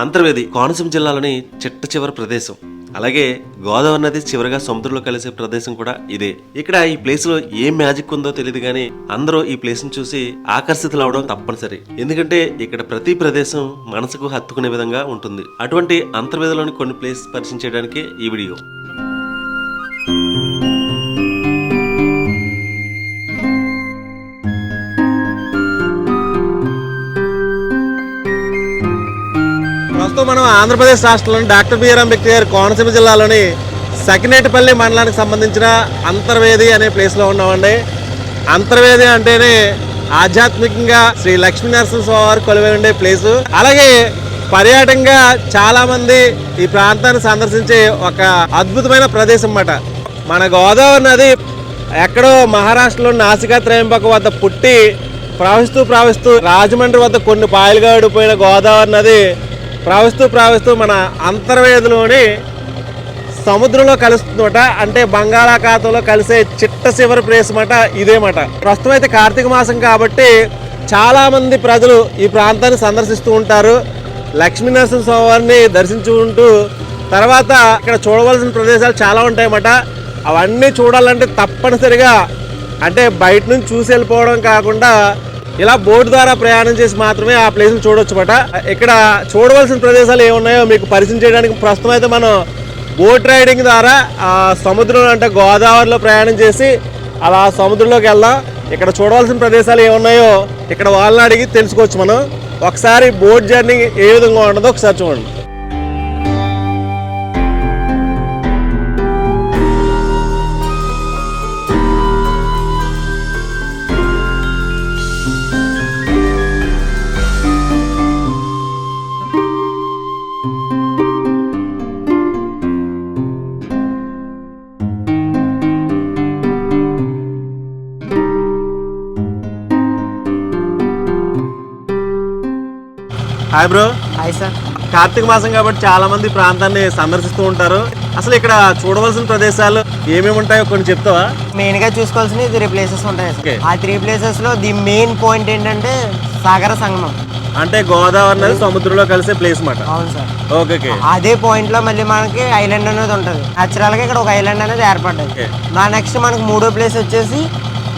అంతర్వేది కోనసీమ జిల్లాలోని చిట్ట చివరి ప్రదేశం. అలాగే గోదావరి నది చివరిగా సముద్రంలో కలిసే ప్రదేశం కూడా ఇదే. ఇక్కడ ఈ ప్లేస్లో ఏం మ్యాజిక్ ఉందో తెలియదు కానీ అందరూ ఈ ప్లేస్ని చూసి ఆకర్షితులు అవడం తప్పనిసరి. ఎందుకంటే ఇక్కడ ప్రతి ప్రదేశం మనసుకు హత్తుకునే విధంగా ఉంటుంది. అటువంటి అంతర్వేదిలోని కొన్ని ప్లేస్ పరిచయం చేయడానికి ఈ వీడియో. ప్రస్తుతం మనం ఆంధ్రప్రదేశ్ రాష్ట్రంలోని డాక్టర్ బిఆర్ అంబేద్కర్ గారి కోనసీమ జిల్లాలోని సకినేటిపల్లి మండలానికి సంబంధించిన అంతర్వేది అనే ప్లేస్లో ఉన్నామండి. అంతర్వేది అంటేనే ఆధ్యాత్మికంగా శ్రీ లక్ష్మీ నరసింహస్వామి వారు కొలువై ఉండే ప్లేసు. అలాగే పర్యాటకంగా చాలా మంది ఈ ప్రాంతాన్ని సందర్శించే ఒక అద్భుతమైన ప్రదేశం అన్నమాట మన గోదావరి నది ఎక్కడో మహారాష్ట్రలో నాసికా త్రయంబక వద్ద పుట్టి ప్రవహిస్తూ ప్రవహిస్తూ రాజమండ్రి వద్ద కొన్ని పాయలుగా ఆడిపోయిన గోదావరి నది ప్రవహిస్తూ ప్రవహిస్తూ మన అంతర్వేదిలోని సముద్రంలో కలుస్తుందట అంటే బంగాళాఖాతంలో కలిసే చిట్ట చివరి ప్లేస్ మాట ఇదేమాట ప్రస్తుతం అయితే కార్తీక మాసం కాబట్టి చాలామంది ప్రజలు ఈ ప్రాంతాన్ని సందర్శిస్తూ ఉంటారు. లక్ష్మీనరసింహ స్వామిని స్వామివారిని దర్శించుకుంటూ తర్వాత ఇక్కడ చూడవలసిన ప్రదేశాలు చాలా ఉంటాయన్నమాట. అవన్నీ చూడాలంటే తప్పనిసరిగా అంటే బయట నుంచి చూసి వెళ్ళిపోవడం కాకుండా ఇలా బోట్ ద్వారా ప్రయాణం చేసి మాత్రమే ఆ ప్లేస్ని చూడొచ్చు బట ఇక్కడ చూడవలసిన ప్రదేశాలు ఏమున్నాయో మీకు పరిచయం చేయడానికి ప్రస్తుతం అయితే మనం బోట్ రైడింగ్ ద్వారా ఆ సముద్రం అంటే గోదావరిలో ప్రయాణం చేసి అలా సముద్రంలోకి వెళ్దాం. ఇక్కడ చూడవలసిన ప్రదేశాలు ఏమున్నాయో ఇక్కడ వాళ్ళని అడిగి తెలుసుకోవచ్చు మనం. ఒకసారి బోట్ జర్నీ ఏ విధంగా ఉంటుందో ఒకసారి చూడండి. Hi bro hi sir Karthika మాసం కాబట్టి చాలా మంది ప్రాంతాన్ని సందర్శిస్తూ ఉంటారు. అసలు ఇక్కడ చూడవలసిన ప్రదేశాలు ఏమేమి ఉంటాయో కొన్ని చెప్తావా? మెయిన్గా చూసుకోవాల్సిన త్రీ ప్లేసెస్ ఉంటాయి ఆ త్రీ ప్లేసెస్లో ది మెయిన్ పాయింట్ ఏంటంటే సాగర సంగమం. అంటే గోదావరి నది సముద్రంలో కలిసే ప్లేస్ మాట. అవును సార్ ఓకే ఓకే అదే పాయింట్లో మళ్ళీ మనకి ఐలాండ్ అనేది ఉంటుంది. నేచురల్గా ఇక్కడ ఒక ఐలాండ్ అనేది ఏర్పడ్డది. దాని నెక్స్ట్ మనకి మూడో ప్లేస్ వచ్చేసి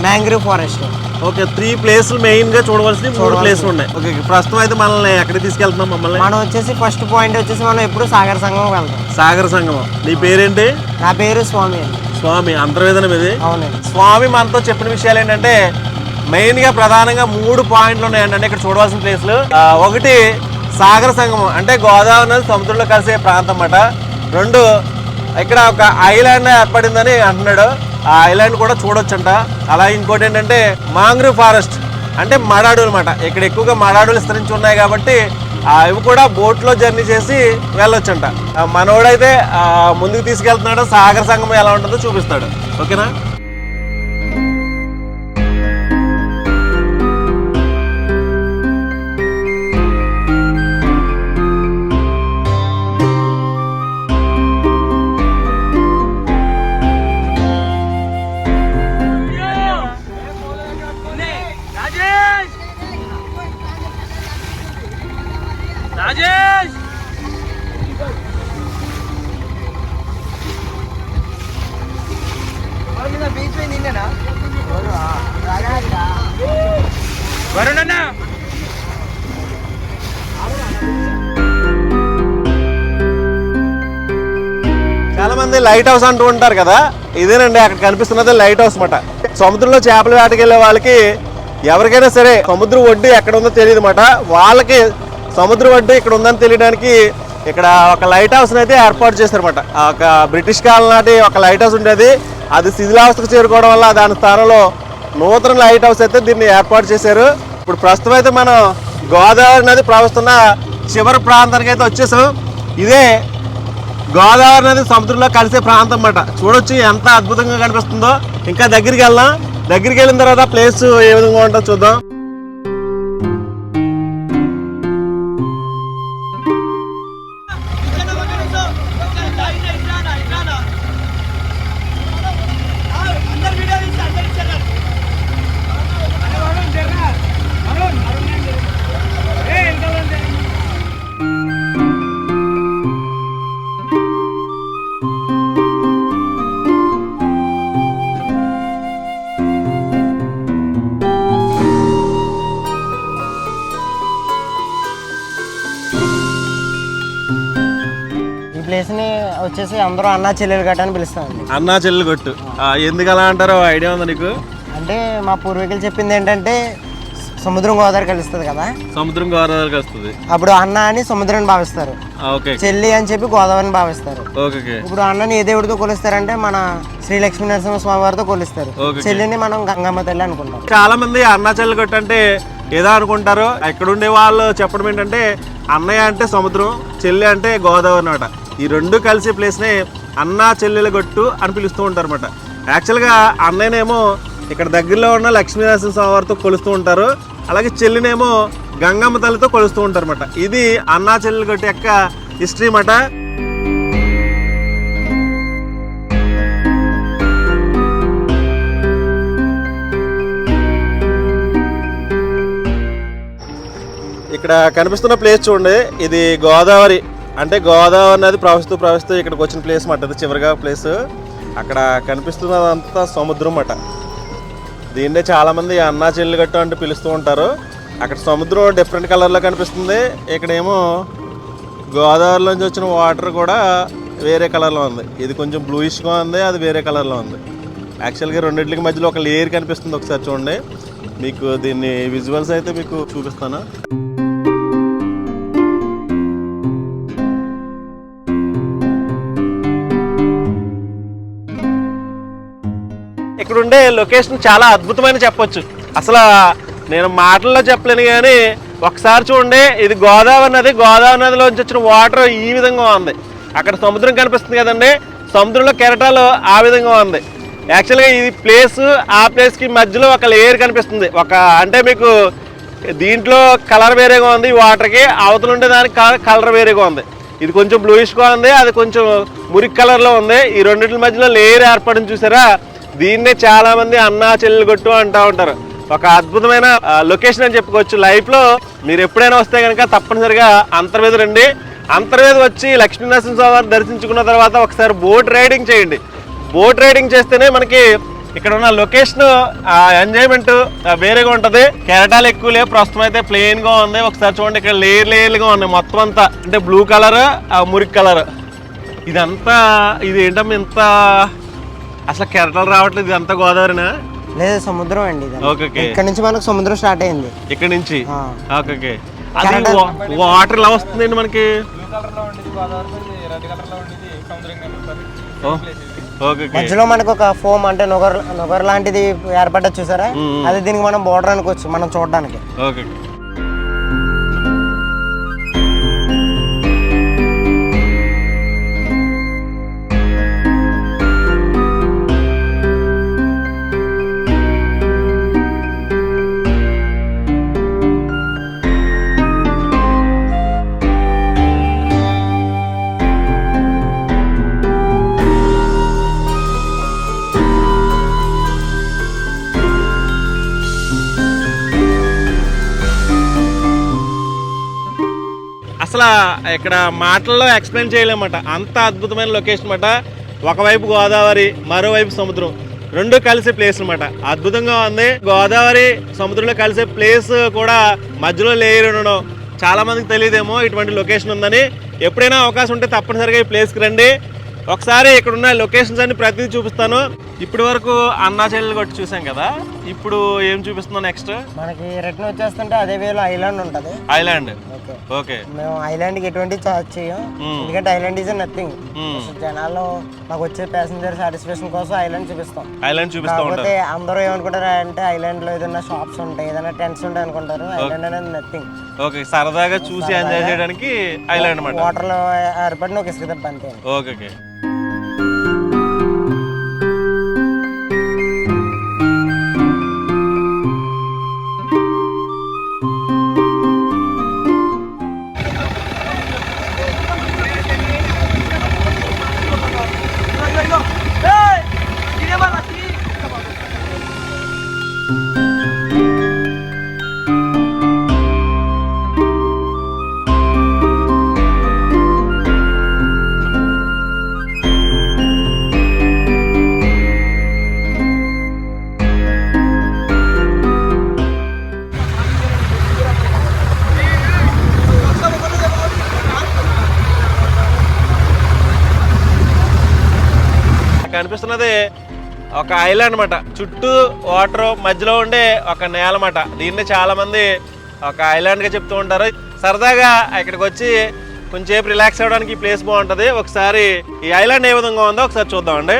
మ్యాంగ్రూవ్ ఫారెస్ట్ ఓకే త్రీ ప్లేసులు మెయిన్గా చూడవలసిన మూడు. ప్లేసులు ఉన్నాయి. ఓకే. ప్రస్తుతం అయితే మనల్ని ఎక్కడికి తీసుకెళ్తున్నాం మమ్మల్ని? మనం వచ్చేసి ఫస్ట్ పాయింట్ వచ్చేసి మనం ఎప్పుడు సాగర సంగమం వెళ్తాం. సాగర సంగమం నీ పేరేంటి? నా పేరు స్వామి అండి. స్వామి అంతర్వేదన ఇది? అవునండి. స్వామి మనతో చెప్పిన విషయాలు ఏంటంటే మెయిన్గా ప్రధానంగా మూడు పాయింట్లు ఉన్నాయంటే ఇక్కడ చూడవలసిన ప్లేస్లు ఆ, ఒకటి సాగర సంగమం అంటే గోదావరి నది సముద్రంలో కలిసే ప్రాంతం అన్నమాట రెండు ఇక్కడ ఒక ఐలాండ్ ఏర్పడిందని అంటున్నాడు. ఆ ఐలాండ్ కూడా చూడొచ్చంట. అలాగే ఇంకోటి ఏంటంటే మాంగ్రూవ్ ఫారెస్ట్ అంటే మడాడు అనమాట ఇక్కడ ఎక్కువగా మడాడులు విస్తరించి ఉన్నాయి కాబట్టి అవి కూడా బోట్లో జర్నీ చేసి వెళ్ళొచ్చంట. మనోడైతే ముందుకు తీసుకెళ్తున్నాడు సాగర సంగమం ఎలా ఉంటుందో చూపిస్తాడు. ఓకేనా? లైట్ హౌస్ అంటూ ఉంటారు కదా ఇదేనండి అక్కడ కనిపిస్తున్నది లైట్ హౌస్ మాట సముద్రంలో చేపలు వేటకెళ్ళే వాళ్ళకి ఎవరికైనా సరే సముద్ర ఒడ్డు ఎక్కడ ఉందో తెలియదు మాట వాళ్ళకి సముద్ర ఒడ్డు ఇక్కడ ఉందని తెలియడానికి ఇక్కడ ఒక లైట్ హౌస్ అయితే ఏర్పాటు చేశారన్నమాట. ఒక బ్రిటిష్ కాలం నాటి ఒక లైట్ హౌస్ ఉండేది. అది శిథిలావస్థకు చేరుకోవడం వల్ల దాని స్థానంలో నూతన లైట్ హౌస్ అయితే దీన్ని ఏర్పాటు చేశారు. ఇప్పుడు ప్రస్తుతం అయితే మనం గోదావరి నది ప్రవహిస్తున్న చివరి ప్రాంతానికి అయితే వచ్చేసాం. ఇదే గోదావరి నది సముద్రంలో కలిసే ప్రాంతం అన్నమాట. చూడొచ్చు ఎంత అద్భుతంగా కనిపిస్తుందో. ఇంకా దగ్గరికి వెళ్దాం. దగ్గరికి వెళ్ళిన తర్వాత ప్లేస్ ఏ విధంగా ఉంటుందో చూద్దాం. వచ్చేసి అందరూ అన్నా చెల్లెలు గట్ట అని పిలుస్తామండి అన్నా చెల్లి కొట్టు ఎందుకు అలా అంటారో ఐడియా ఉందా నీకు? అంటే మా పూర్వీకులు చెప్పింది ఏంటంటే సముద్రం గోదావరి కలుస్తుంది కదా? సముద్రం గోదావరికి వస్తుంది అప్పుడు అన్న అని సముద్రాన్ని భావిస్తారు. చెల్లి అని చెప్పి గోదావరిని భావిస్తారు. ఇప్పుడు అన్నని ఏ దేవుడితో కొలుస్తారంటే మన శ్రీ లక్ష్మీ నరసింహ స్వామి వారితో కొలుస్తారు. చెల్లిని మనం గంగమ్మ తల్లి అనుకుంటాం. చాలా మంది అన్నా చెల్లి కొట్టు అంటే ఏదో అనుకుంటారు. ఇక్కడ ఉండే వాళ్ళు చెప్పడం ఏంటంటే అన్నయ్య అంటే సముద్రం చెల్లి అంటే గోదావరి అనమాట ఈ రెండు కలిసి ప్లేస్ని అన్నా చెల్లెల గొట్టు అని పిలుస్తూ ఉంటారు అనమాట యాక్చువల్గా అన్నయ్యనేమో ఇక్కడ దగ్గరలో ఉన్న లక్ష్మీనరసింహ స్వామి వారితో కొలుస్తూ ఉంటారు. అలాగే చెల్లినేమో గంగమ్మ తల్లితో కొలుస్తూ ఉంటారు అనమాట ఇది అన్నా చెల్లెల గొట్టు యొక్క హిస్టరీ అన్నమాట. ఇక్కడ కనిపిస్తున్న ప్లేస్ చూడండి. ఇది గోదావరి అంటే గోదావరి నది ప్రవహిస్తూ ప్రవహిస్తూ ఇక్కడికి వచ్చిన ప్లేస్ మాట చివరిగా ప్లేస్ అక్కడ కనిపిస్తున్నదంతా సముద్రం అట. దీన్నే చాలామంది అన్నా చెల్లిగట్టు అంటే పిలుస్తూ ఉంటారు. అక్కడ సముద్రం డిఫరెంట్ కలర్లో కనిపిస్తుంది. ఇక్కడేమో గోదావరిలోంచి వచ్చిన వాటర్ కూడా వేరే కలర్లో ఉంది. ఇది కొంచెం బ్లూయిష్గా ఉంది అది వేరే కలర్లో ఉంది. యాక్చువల్గా రెండింటికి మధ్యలో ఒక లేయర్ కనిపిస్తుంది ఒకసారి చూడండి. మీకు దీన్ని విజువల్స్ అయితే మీకు చూపిస్తాను. ఉండే లొకేషన్ చాలా అద్భుతమైన చెప్పొచ్చు. అసలు నేను మాటల్లో చెప్పలేను కానీ ఒకసారి చూడండి ఇది గోదావరి నది గోదావరి నదిలోంచి వచ్చిన వాటర్ ఈ విధంగా ఉంది. అక్కడ సముద్రం కనిపిస్తుంది కదండి సముద్రంలో కెరటాలు ఆ విధంగా ఉంది. యాక్చువల్గా ఇది ప్లేస్ ఆ ప్లేస్కి మధ్యలో ఒక లేయర్ కనిపిస్తుంది. ఒక అంటే మీకు దీంట్లో కలర్ వేరేగా ఉంది ఈ వాటర్కి అవతల ఉండే దానికి కలర్ వేరేగా ఉంది. ఇది కొంచెం బ్లూయిష్గా ఉంది అది కొంచెం మురికి కలర్లో ఉంది. ఈ రెండింటి మధ్యలో లేయర్ ఏర్పడిన చూసారా? దీన్నే చాలా మంది అన్నా చెల్లెలు కొట్టు అంటూ ఉంటారు. ఒక అద్భుతమైన లొకేషన్ అని చెప్పుకోవచ్చు. లైఫ్లో మీరు ఎప్పుడైనా వస్తే కనుక తప్పనిసరిగా అంతర్వేది రండి. అంతర్వేది వచ్చి లక్ష్మీనరసింహ స్వామి దర్శించుకున్న తర్వాత ఒకసారి బోట్ రైడింగ్ చేయండి. బోట్ రైడింగ్ చేస్తేనే మనకి ఇక్కడ ఉన్న లొకేషన్ ఎంజాయ్మెంట్ వేరేగా ఉంటుంది. కెరటాలు ఎక్కువ లేవు ప్రస్తుతం అయితే ప్లెయిన్గా ఉంది. ఒకసారి చూడండి ఇక్కడ లేయర్ లేయర్లుగా ఉన్నాయి. మొత్తం అంతా. అంటే బ్లూ కలర్ మురికి కలర్ ఇదంతా ఇది ఏంటమ్మా ఇంత అసలు కెరటాలు రావట్లేదు ఇదంతా గోదావరినా? లేదు సముద్రం అండి ఓకే ఇక్కడ నుంచి మనకు సముద్రం స్టార్ట్ అయింది. ఇక్కడ నుంచి. ఓకే అది వాటర్ ఎలా వస్తుందండి మనకి? ఓ, ఓకే ఓకే మధ్యలో మనకు ఒక ఫోమ్ అంటే నొగర్ నొగర్ లాంటిది ఏర్పడ్డది చూసారా? అది దీనికి మనం బోర్డర్ అనుకోవచ్చు మనం చూడడానికి. ఓకే అసలు ఇక్కడ మాటల్లో ఎక్స్ప్లెయిన్ చేయలేమట. అంత అద్భుతమైన లొకేషన్ అన్నమాట ఒకవైపు గోదావరి మరోవైపు సముద్రం. రెండు కలిసే ప్లేస్ అన్నమాట అద్భుతంగా ఉంది. గోదావరి సముద్రంలో కలిసే ప్లేస్ కూడా మధ్యలో లేయర్ ఉండడం చాలా మందికి తెలియదేమో ఇటువంటి లొకేషన్ ఉందని. ఎప్పుడైనా అవకాశం ఉంటే తప్పనిసరిగా ఈ ప్లేస్కి రండి. ఒకసారి ఇక్కడ ఉన్న లొకేషన్స్ అన్ని ప్రతిదీ చూపిస్తాను. ఇప్పటి వరకు అన్నా చెల్లెలు కొట్టి చూసాం కదా. ఇప్పుడు ఏం చూపిస్తున్నాం నెక్స్ట్ మనకి రిటర్న్ వచ్చేస్తుంటే అదే వేలో ఐలాండ్ ఉంటుంది. Island okay. మేము ఐలాండ్కి ఎటువంటి చార్జ్ చేయం ఎందుకంటే ఐలాండ్ ఈజ్ నథింగ్ జనాల్లో మాకు వచ్చే ప్యాసింజర్ సాటిస్ఫాక్షన్ కోసం ఐలాండ్ చూపిస్తాం. ఐలాండ్ చూపిస్తా కాకపోతే అందరూ ఏమనుకుంటారు అంటే ఐలాండ్లో ఏదైనా షాప్స్ ఉంటాయి ఏదైనా టెంట్స్ ఉంటాయి అనుకుంటారు. ఐలాండ్ అనేది నథింగ్ ఓకే సరదాగా చూసి ఎంజాయ్ చేయడానికి ఐలాండ్ అన్నమాట. వాటర్లో ఏర్పడిన ఒక ఇసుక దెబ్బ అంతే. ఓకే. కనిపిస్తున్నది ఒక ఐలాండ్ అనమాట చుట్టూ వాటర్ మధ్యలో ఉండే ఒక నేల అనమాట దీన్ని చాలా మంది ఒక ఐలాండ్గా చెప్తూ ఉంటారు. సరదాగా ఇక్కడికి వచ్చి కొంచెంసేపు రిలాక్స్ అవ్వడానికి ఈ ప్లేస్ బాగుంటది. ఒకసారి ఈ ఐలాండ్ ఏ విధంగా ఉందో ఒకసారి చూద్దామండి.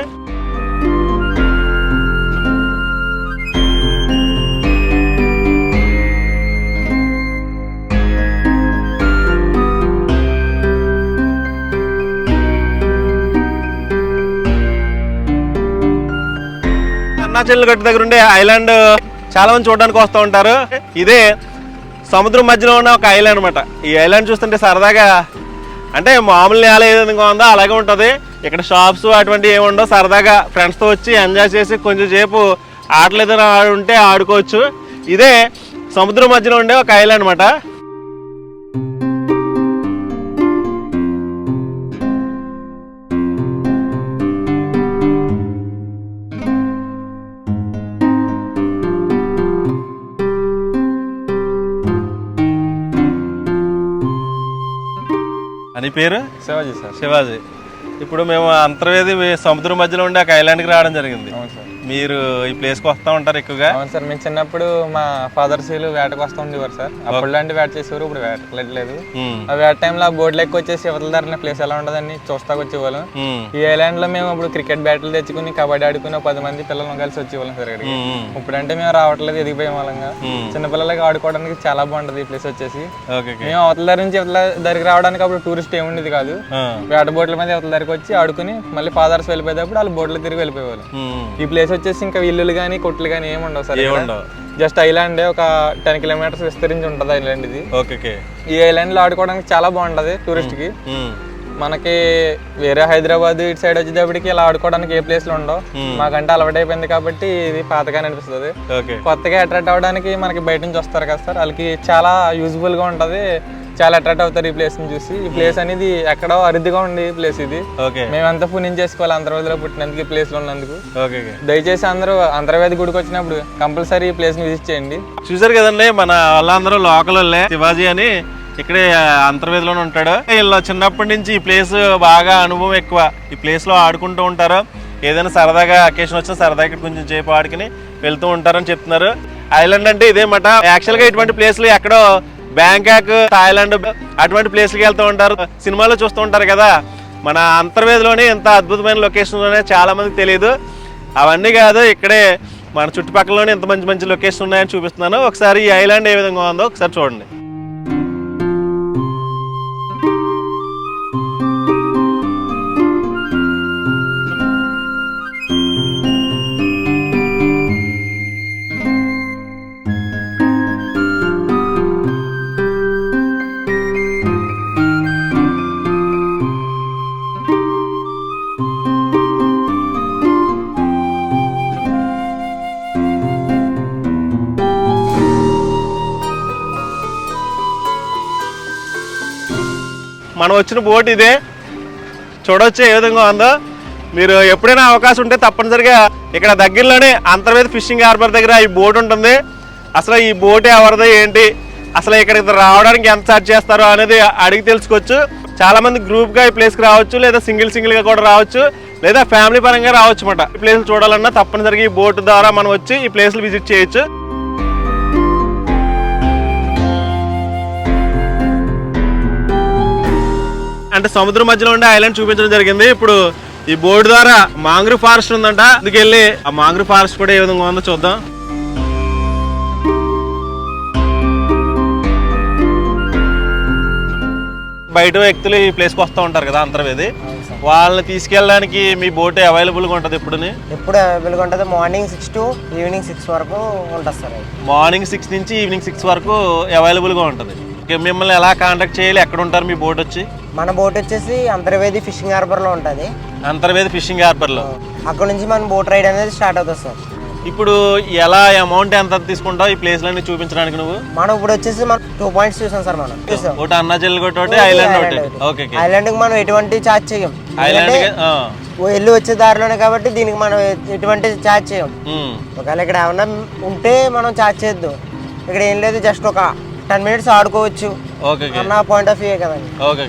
అరుణాచల్ గట్టు దగ్గర ఉండే ఐలాండ్ చాలా మంది చూడడానికి వస్తూ ఉంటారు. ఇదే సముద్రం మధ్యలో ఉన్న ఒక ఐలాండ్ అనమాట ఈ ఐలాండ్ చూస్తుంటే సరదాగా అంటే మామూలు నేల ఏదైనా ఉందో అలాగే ఉంటుంది. ఇక్కడ షాప్స్ అటువంటివి ఏమి ఉండవు. సరదాగా ఫ్రెండ్స్తో వచ్చి ఎంజాయ్ చేసి కొంచెం సేపు ఆటలు ఏదైనా ఉంటే ఆడుకోవచ్చు. ఇదే సముద్రం మధ్యలో ఉండే ఒక ఐలాండ్ అనమాట పేరు? శివాజీ సార్. శివాజీ. ఇప్పుడు మేము అంతర్వేది సముద్రం మధ్యలో ఉండే ఒక ఐలాండ్కి రావడం జరిగింది. మీరు ఈ ప్లేస్కి వస్తూ ఉంటారు ఎక్కువగా? అవును సార్ మేము చిన్నప్పుడు మా ఫాదర్స్ వీళ్ళు వేటకు వస్తూ ఉండేవారు సార్. అప్పుడు లాంటి వేట చేసేవారు ఇప్పుడు వేటలేదు ఆ వేట టైంలో ఆ బోర్డులు ఎక్కువ వచ్చేసి యువతల ధరన ప్లేస్ ఎలా ఉండదని చూస్తాకు వచ్చేవాళ్ళం. ఈ ఐలాండ్లో మేము ఇప్పుడు క్రికెట్ బ్యాట్లు తెచ్చుకుని కబడ్డీ ఆడుకుని ఒక పది మంది పిల్లలు కలిసి వచ్చేవాళ్ళం సార్ ఇక్కడికి. ఇప్పుడంటే మేము రావట్లేదు ఎదిగిపోయే వాళ్ళంగా. చిన్నపిల్లలకి ఆడుకోవడానికి చాలా బాగుంటది ఈ ప్లేస్ వచ్చేసి. మేము అవతల ధర నుంచి ఇవతల ధరికి రావడానికి అప్పుడు టూరిస్ట్ ఏముండేది కాదు. వేట బోట్ల మీద ఇవతల ధరికి వచ్చి ఆడుకుని మళ్ళీ ఫాదర్స్ వెళ్ళిపోయేటప్పుడు వాళ్ళు బోట్లు తిరిగి వెళ్ళిపోయేవాళ్ళు. ఈ ప్లేస్ వచ్చేసి ఇంకా ఇల్లులు కానీ కొట్లు కానీ ఏమి ఉండవు సార్ ఏముండవు. జస్ట్ ఐలాండ్ ఒక టెన్ కిలోమీటర్స్ విస్తరించి ఉంటుంది ఐలాండ్ ఇది. ఓకే ఈ ఐలాండ్లో ఆడుకోవడానికి చాలా బాగుంటది టూరిస్ట్కి. ఉమ్, మనకి వేరే హైదరాబాద్ ఇటు సైడ్ వచ్చేటప్పటికి ఇలా ఆడుకోవడానికి ఏ ప్లేస్లో ఉండవు మాకంటే అలవాటు అయిపోయింది కాబట్టి ఇది పాతగానే అనిపిస్తుంది. కొత్తగా అట్రాక్ట్ అవ్వడానికి మనకి బయట నుంచి వస్తారు కదా సార్. వాళ్ళకి చాలా యూజ్ఫుల్గా ఉంటది. చాలా అట్రాక్ట్ అవుతారు ఈ ప్లేస్ని చూసి. ఈ ప్లేస్ అనేది ఎక్కడో అరుదుగా ఉంది ఈ ప్లేస్ ఇది. మేమంతా పుణ్యం చేసుకోవాలి అంతర్వేదిలో పుట్టినందుకు ఈ ప్లేస్లో ఉన్నందుకు దయచేసి అందరూ అంతర్వేది గుడికి వచ్చినప్పుడు కంపల్సరీ ఈ ప్లేస్ని విజిట్ చేయండి. చూసారు కదండి మన వాళ్ళందరూ లోకల్ శివాజీ అని. ఇక్కడే అంతర్వేదిలోనే ఉంటాడు. వీళ్ళు చిన్నప్పటి నుంచి ఈ ప్లేస్ బాగా అనుభవం ఎక్కువ. ఈ ప్లేస్లో ఆడుకుంటూ ఉంటారు. ఏదైనా సరదాగా అకేషన్ వచ్చినా సరదాగా ఇక్కడ కొంచెం చేపు ఆడుకుని వెళ్తూ ఉంటారని చెప్తున్నారు. ఐలాండ్ అంటే ఇదేమాట యాక్చువల్గా ఇటువంటి ప్లేస్లు ఎక్కడో బ్యాంకాక్ థాయిలాండ్ అటువంటి ప్లేస్లకి వెళ్తూ ఉంటారు. సినిమాలో చూస్తూ ఉంటారు కదా. మన అంతర్వేదిలోనే ఇంత అద్భుతమైన లొకేషన్లోనే అనేది చాలామందికి తెలియదు అవన్నీ కాదు ఇక్కడే మన చుట్టుపక్కలలోనే ఇంత మంచి మంచి లొకేషన్ ఉన్నాయని చూపిస్తున్నాను. ఒకసారి ఈ ఐలాండ్ ఏ విధంగా ఉందో ఒకసారి చూడండి. మనం వచ్చిన బోట్ ఇదే. చూడొచ్చు ఏ విధంగా ఉందో. మీరు ఎప్పుడైనా అవకాశం ఉంటే తప్పనిసరిగా ఇక్కడ దగ్గరలోనే అంతర్వేద ఫిషింగ్ హార్బర్ దగ్గర ఈ బోట్ ఉంటుంది. అసలు ఈ బోట్ ఎవరిదో ఏంటి? అసలు ఇక్కడికి రావడానికి ఎంత ఛార్జ్ చేస్తారో అనేది అడిగి తెలుసుకోవచ్చు. చాలా మంది ఈ ప్లేస్కి రావచ్చు లేదా సింగిల్ సింగిల్గా కూడా రావచ్చు లేదా ఫ్యామిలీ పరంగా రావచ్చు అన్నమాట. ఈ ప్లేస్ చూడాలన్నా తప్పనిసరిగా ఈ బోట్ ద్వారా మనం వచ్చి ఈ ప్లేస్లు విజిట్ చేయొచ్చు. అంటే సముద్రం మధ్యలో ఉండే ఐలాండ్ చూపించడం జరిగింది. ఇప్పుడు ఈ బోర్డు ద్వారా మాంగ్రూ ఫారెస్ట్ ఉందంట. అందుకు వెళ్ళి ఆ మాంగ్రూ ఫారెస్ట్ కూడా ఏ విధంగా ఉందో చూద్దాం. బయట వ్యక్తులు ఈ ప్లేస్కి వస్తూ ఉంటారు కదా అంతర్వేది వాళ్ళని తీసుకెళ్ళడానికి మీ బోట్ అవైలబుల్గా ఉంటుంది ఎప్పుడుని? ఎప్పుడు అవైలబుల్గా ఉంటుంది. Morning six to evening six వరకు ఉంటుంది సార్ మార్నింగ్ సిక్స్ నుంచి ఈవినింగ్ సిక్స్ వరకు అవైలబుల్గా ఉంటుంది. మిమ్మల్ని ఎలా కాంటాక్ట్ చేయాలి? ఎక్కడ ఉంటారు మీ బోట్ వచ్చి? మన బోట్ వచ్చేసి అంతర్వేది ఫిషింగ్ హార్బర్లో ఉంటుంది. అంతర్వేది ఫిషింగ్ హార్బర్లో? అక్కడ నుంచి మన బోట్ రైడ్ అనేది స్టార్ట్ అవుతుంది సార్. ఇప్పుడు ఎలా అమౌంట్ ఎంత తీసుకుంటావు ఈ ప్లేస్లన్నీ చూపించడానికి నువ్వు? మనం ఇప్పుడు వచ్చేసి మనం టూ పాయింట్స్ చూసాం సార్ మనం. చూసాం? ఒకటి అన్నాజల్ ఒకటి ఐలాండ్ ఒకటి ఓకే ఓకే. ఐలాండ్కి మనం ఎటువంటి ఛార్జ్ చేయం ఐలాండ్ వెళ్ళి వచ్చే దారిలోనే కాబట్టి దీనికి మనం ఎటువంటి ఛార్జ్ చేయం ఒకవేళ ఇక్కడ ఏమన్నా ఉంటే మనం ఛార్జ్ చేద్దాం ఇక్కడ ఏం లేదు జస్ట్ ఒక టెన్ మినిట్స్ ఆడుకోవచ్చు ఓకే అన్న పాయింట్ ఆఫ్ వ్యూ కదండి. ఓకే.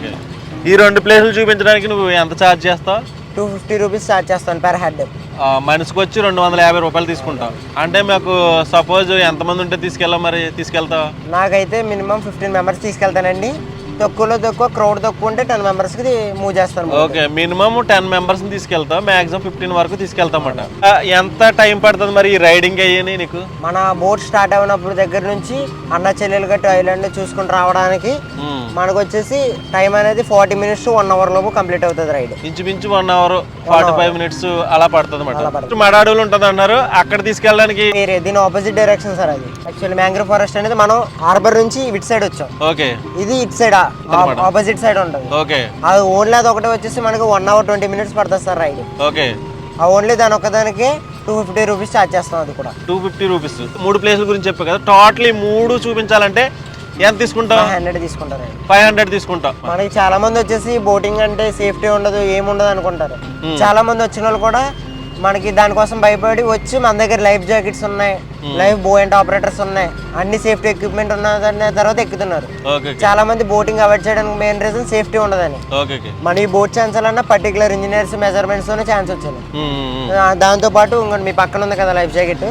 ఈ రెండు ప్లేసులు చూపించడానికి నువ్వు ఎంత ఛార్జ్ చేస్తావు? టూ ఫిఫ్టీ రూపీస్ చార్జ్ చేస్తాను పెర్ హెడ్ మనిషికి వచ్చి రెండు వందల యాభై రూపాయలు తీసుకుంటాం అంటే మాకు సపోజ్ ఎంతమంది ఉంటే తీసుకెళ్ళాం మరి తీసుకెళ్తావు? నాకైతే మినిమం ఫిఫ్టీన్ మెంబర్స్ తీసుకెళ్తానండి. తక్కువలో తక్కువ క్రౌడ్ తక్కువ ఉంటే టెన్ మెంబర్స్కి మూవ్ చేస్తాను ఓకే మినిమం టెన్ మెంబర్స్ తీసుకెళ్తాం. మాక్సిమం ఫిఫ్టీన్ వరకు తీసుకెళ్తామట. ఎంత టైం పడుతుంది మరి ఈ రైడింగ్ అయ్యని నీకు? మన బోట్ స్టార్ట్ అయినప్పుడు దగ్గర నుంచి అన్న చెల్లెలు గట్టి ఐలాండ్ చూసుకుని రావడానికి మ్మ్. మనకు వచ్చేసి టైం అనేది ఫార్టీ మినిట్స్ వన్ అవర్ లోపు కంప్లీట్ అవుతుంది రైడ్ ఇంచుమించు one hour forty five minutes అలా పడుతుంది అన్నమాట. మడాడులు ఉంటుంది అన్నారు అక్కడ తీసుకెళ్ళడానికి దీని ఆపోజిట్ డైరెక్షన్ సార్ అది. యాక్చువల్లీ మ్యాంగ్రూవ్ ఫారెస్ట్ అనేది మనం హార్బర్ నుంచి ఇటు సైడ్ వచ్చాం. ఓకే ఇది ఇటు సైడ్ ఆపోజిట్ సైడ్ ఉంటుంది. ఓకే. అది ఓన్లీ అది ఒకటే వచ్చేసి మనకి వన్ అవర్ ట్వంటీ మినిట్స్ పడుతుంది సార్ రైడ్ ఓకే. ఆ ఓన్లీ దాని ఒక్కదానికి టూ ఫిఫ్టీ రూపీస్ ఛార్జ్ చేస్తాం అది కూడా. టూ ఫిఫ్టీ రూపీస్ మూడు ప్లేసుల గురించి చెప్పావు కదా. టోటలీ మూడు చూపించాలంటే ఎంత తీసుకుంటావు ఫైవ్ హండ్రెడ్ తీసుకుంటారు ఫైవ్ హండ్రెడ్ తీసుకుంటాం. మనకి చాలా మంది వచ్చేసి బోటింగ్ అంటే సేఫ్టీ ఉండదు ఏముండదు అనుకుంటారు. చాలా మంది వచ్చిన వాళ్ళు కూడా మనకి దానికోసం భయపడి వచ్చి మన దగ్గర లైఫ్ జాకెట్స్ ఉన్నాయి లైఫ్ బోయంట్ ఆపరేటర్స్ ఉన్నాయి అన్ని సేఫ్టీ ఎక్విప్మెంట్ ఉన్న తర్వాత ఎక్కుతున్నారు. చాలా మంది బోటింగ్ అవాయిడ్ చేయడానికి మెయిన్ రీజన్ సేఫ్టీ ఉండదని. మన ఈ బోట్ ఛాన్స్ అన్న పర్టికులర్ ఇంజనీర్స్ మెజర్మెంట్స్ తోనే ఛాన్స్ వచ్చింది. మ్మ్. ఆ, దాంతో పాటు ఇంకోటి మీ పక్కన ఉంది కదా life jacket.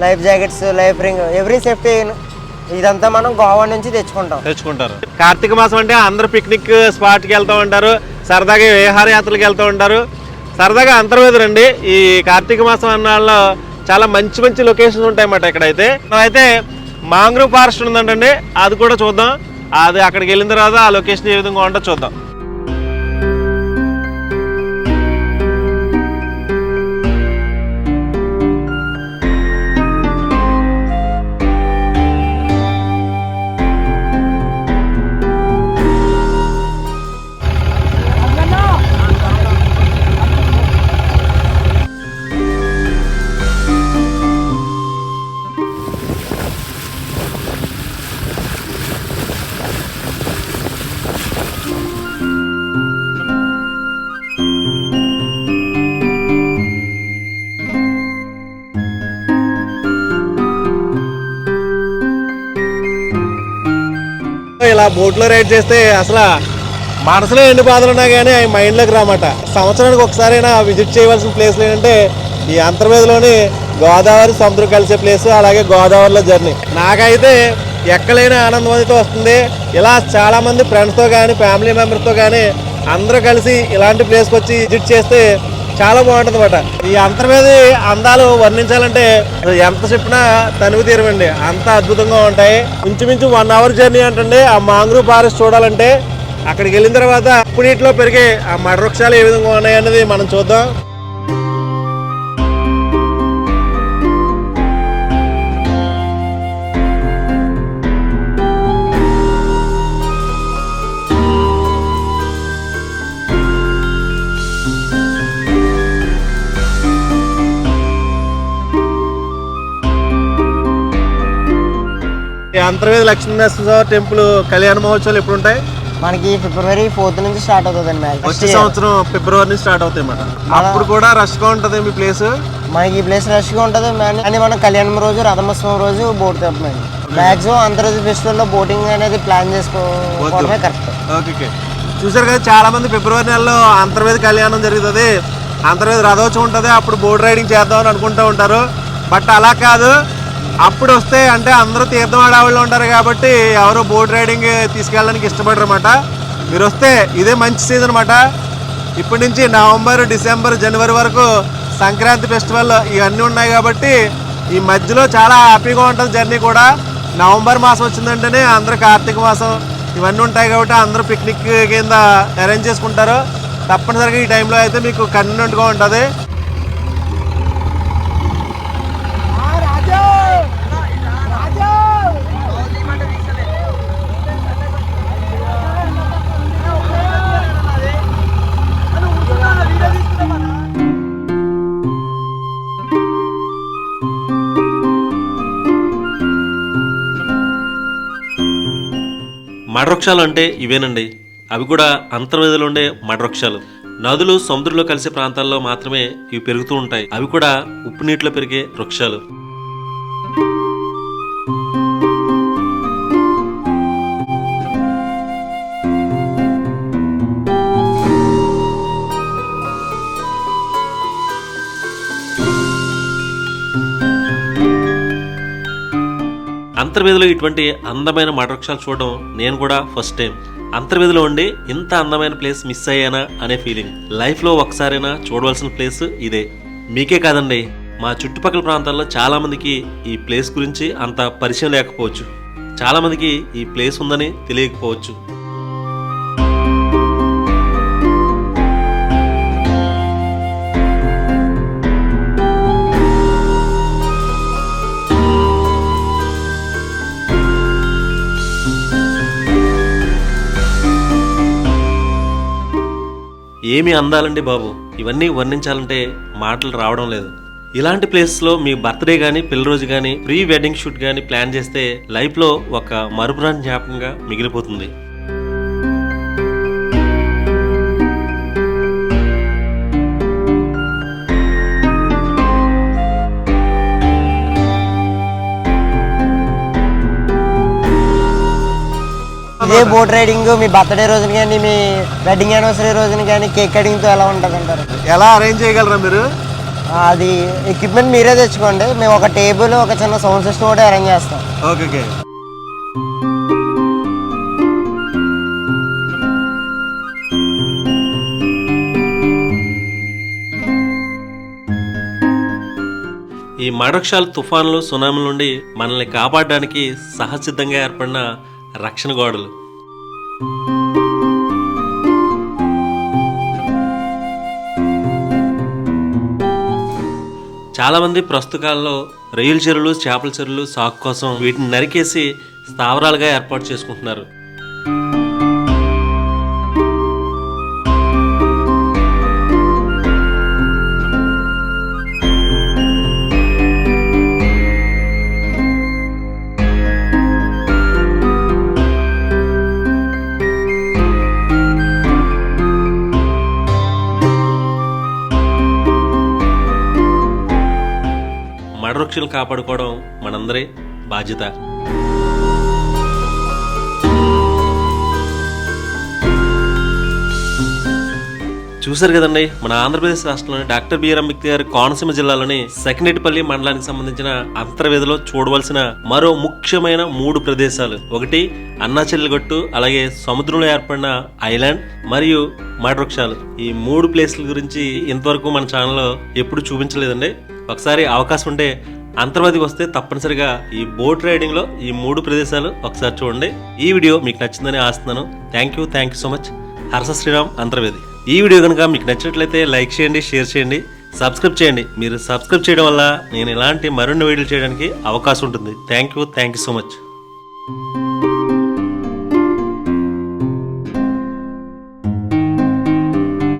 Life jackets life ring every safety ఇదంతా మనం గోవా నుంచి తెచ్చుకుంటాం. తెచ్చుకుంటారు. కార్తీక మాసం అంటే అందరూ పిక్నిక్ స్పాట్కి వెళ్తూ ఉంటారు సరదాగా విహారయాత్రలకు వెళ్తూ ఉంటారు. సరదాగా అంతర్వేది రండి. ఈ కార్తీక మాసం అన్నాళ్ళలో చాలా మంచి మంచి లొకేషన్స్ ఉంటాయన్నమాట ఇక్కడైతే. అయితే మాంగ్రూవ్ ఫారెస్ట్ ఉందంటండి. అది కూడా చూద్దాం. అది అక్కడికి వెళ్ళిన తర్వాత ఆ లొకేషన్ ఏ విధంగా ఉంటుందో చూద్దాం. ఇలా బోట్లో రైడ్ చేస్తే అసలు మనసులో ఎన్ని బాధలు ఉన్నా కానీ అవి మైండ్లోకి రామాట. సంవత్సరానికి ఒకసారైనా విజిట్ చేయవలసిన ప్లేస్లు ఏంటంటే ఈ అంతర్వేదిలోని గోదావరి సముద్రం కలిసే ప్లేస్ అలాగే గోదావరిలో జర్నీ నాకైతే ఎక్కడైనా ఆనందం అయితే వస్తుంది. ఇలా చాలామంది ఫ్రెండ్స్తో కానీ ఫ్యామిలీ మెంబర్స్తో కానీ అందరూ కలిసి ఇలాంటి ప్లేస్కి వచ్చి విజిట్ చేస్తే చాలా బాగుంటుంది అనమాట ఈ అంతర్వేది అందాలు వర్ణించాలంటే ఎంత చెప్పినా తనువు తీరవండి. అంత అద్భుతంగా ఉంటాయి. ఇంచుమించు వన్ అవర్ జర్నీ అంటే ఆ మాంగ్రూవ్ ఫారెస్ట్ చూడాలంటే అక్కడికి వెళ్ళిన తర్వాత ఇప్పుడిట్లో పెరిగే ఆ మడ వృక్షాలు ఏ విధంగా ఉన్నాయన్నది మనం చూద్దాం. అంతర్వేది లక్ష్మీనరసింహ టెంపుల్ కళ్యాణ మహోత్సవాలు ఎప్పుడు ఉంటాయి మనకి ఫిబ్రవరి ఫోర్త్ నుంచి స్టార్ట్ అవుతుంది మ్యాచ్. వచ్చే సంవత్సరం ఫిబ్రవరి నుంచి స్టార్ట్ అవుతాయి అన్నమాట అప్పుడు కూడా రష్గా ఉంటది మీ ప్లేస్? మనకి ఈ ప్లేస్ రష్గా ఉంటుంది అని మనం కళ్యాణం రోజు రథమోత్సవం రోజు బోట్ తెప్పమండి మాక్సిమం అంతర్వేది ఫెస్టివల్లో బోటింగ్ అనేది ప్లాన్ చేసుకోవడమే కరెక్ట్. Okay okay. చూసారు కదా చాలా మంది ఫిబ్రవరి నెలలో అంతర్వేది కళ్యాణం జరుగుతుంది. అంతర్వేది రథోత్సవం ఉంటుంది అప్పుడు బోట్ రైడింగ్ చేద్దామని అనుకుంటూ ఉంటారు. బట్ అలా కాదు. అప్పుడు వస్తే అంటే అందరూ తీర్థం ఆడవాళ్ళు ఉంటారు కాబట్టి ఎవరు బోట్ రైడింగ్ తీసుకెళ్ళడానికి ఇష్టపడరు అనమాట మీరు వస్తే ఇదే మంచి సీజన్ అనమాట ఇప్పటి నుంచి నవంబర్ డిసెంబర్ జనవరి వరకు సంక్రాంతి ఫెస్టివల్ ఇవన్నీ ఉన్నాయి కాబట్టి ఈ మధ్యలో చాలా హ్యాపీగా ఉంటుంది జర్నీ కూడా. నవంబర్ మాసం వచ్చిందంటేనే అందరూ కార్తీక మాసం ఇవన్నీ ఉంటాయి కాబట్టి అందరూ పిక్నిక్ కింద అరేంజ్ చేసుకుంటారు. తప్పనిసరిగా ఈ టైంలో అయితే మీకు కన్వీనెంట్గా ఉంటుంది. మడవృక్షాలు అంటే ఇవేనండి. అవి కూడా అంతర్వేదిలో ఉండే మడవృక్షాలు నదులు సముద్రంలో కలిసే ప్రాంతాల్లో మాత్రమే ఇవి పెరుగుతూ ఉంటాయి. అవి కూడా ఉప్పు నీటిలో పెరిగే వృక్షాలు. అంతర్వేదిలో ఇటువంటి అందమైన మడవృక్షాలు చూడడం నేను కూడా ఫస్ట్ టైం అంతర్వేదిలో ఉండి ఇంత అందమైన ప్లేస్ మిస్ అయ్యానా అనే ఫీలింగ్ లైఫ్లో ఒకసారైనా చూడవలసిన ప్లేస్ ఇదే. మీకే కాదండి మా చుట్టుపక్కల ప్రాంతాల్లో చాలామందికి ఈ ప్లేస్ గురించి అంత పరిచయం లేకపోవచ్చు. చాలామందికి ఈ ప్లేస్ ఉందని తెలియకపోవచ్చు. ఏమి అందాలండి బాబు? ఇవన్నీ వర్ణించాలంటే మాటలు రావడం లేదు. ఇలాంటి ప్లేసెస్లో మీ బర్త్డే కానీ పెళ్ళి రోజు కానీ ప్రీ వెడ్డింగ్ షూట్ కానీ ప్లాన్ చేస్తే లైఫ్లో ఒక మరుపురాని జ్ఞాపకంగా మిగిలిపోతుంది. ఇదే బోట్ రైడింగ్ మీ బర్త్డే రోజున కానీ మీ వెడ్డింగ్ యానివర్సరీ రోజున కానీ కేక్ కటింగ్తో ఎలా ఉంటుంది అంటారు ఎలా అరేంజ్ చేయగలరా మీరు? అది ఎక్విప్మెంట్ మీరే తెచ్చుకోండి. మేము ఒక టేబుల్ ఒక చిన్న సౌండ్ సిస్టమ్ కూడా అరేంజ్ చేస్తాం. Okay okay. ఈ మడక్షాలు తుఫాన్లు సునామీల నుండి మనల్ని కాపాడడానికి సహసిద్ధంగా ఏర్పడిన రక్షణ గోడలు. చాలా మంది ప్రస్తుత కాలంలో రొయ్యల చెరువులు చేపల చెరువులు సాగు కోసం వీటిని నరికేసి స్థావరాలుగా ఏర్పాటు చేసుకుంటున్నారు. మడవృక్షులు కాపాడుకోవడం మనందరి బాధ్యత. చూశారు కదండి మన ఆంధ్రప్రదేశ్ రాష్ట్రంలోని డాక్టర్ బిఆర్ అంబేద్కర్ కోనసీమ జిల్లాలోని సెకినేటిపల్లి మండలానికి సంబంధించిన అంతర్వేదిలో చూడవలసిన మరో ముఖ్యమైన మూడు ప్రదేశాలు. ఒకటి అన్నాచెల్లగట్టు అలాగే సముద్రంలో ఏర్పడిన ఐలాండ్ మరియు మడవృక్షాలు ఈ మూడు ప్లేస్ల గురించి ఇంతవరకు మన ఛానల్లో ఎప్పుడు చూపించలేదండి. ఒకసారి అవకాశం ఉంటే అంతర్వాది వస్తే తప్పనిసరిగా ఈ బోట్ రైడింగ్లో ఈ మూడు ప్రదేశాలు ఒకసారి చూడండి. ఈ వీడియో మీకు నచ్చిందని ఆస్తున్నాను thank you thank you so much Harsha Sriram Antarvedi. ఈ వీడియో కనుక మీకు నచ్చినట్లయితే లైక్ చేయండి షేర్ చేయండి సబ్స్క్రైబ్ చేయండి. మీరు సబ్స్క్రైబ్ చేయడం వల్ల నేను ఇలాంటి మరిన్ని వీడియోలు చేయడానికి అవకాశం ఉంటుంది. Thank you thank you so much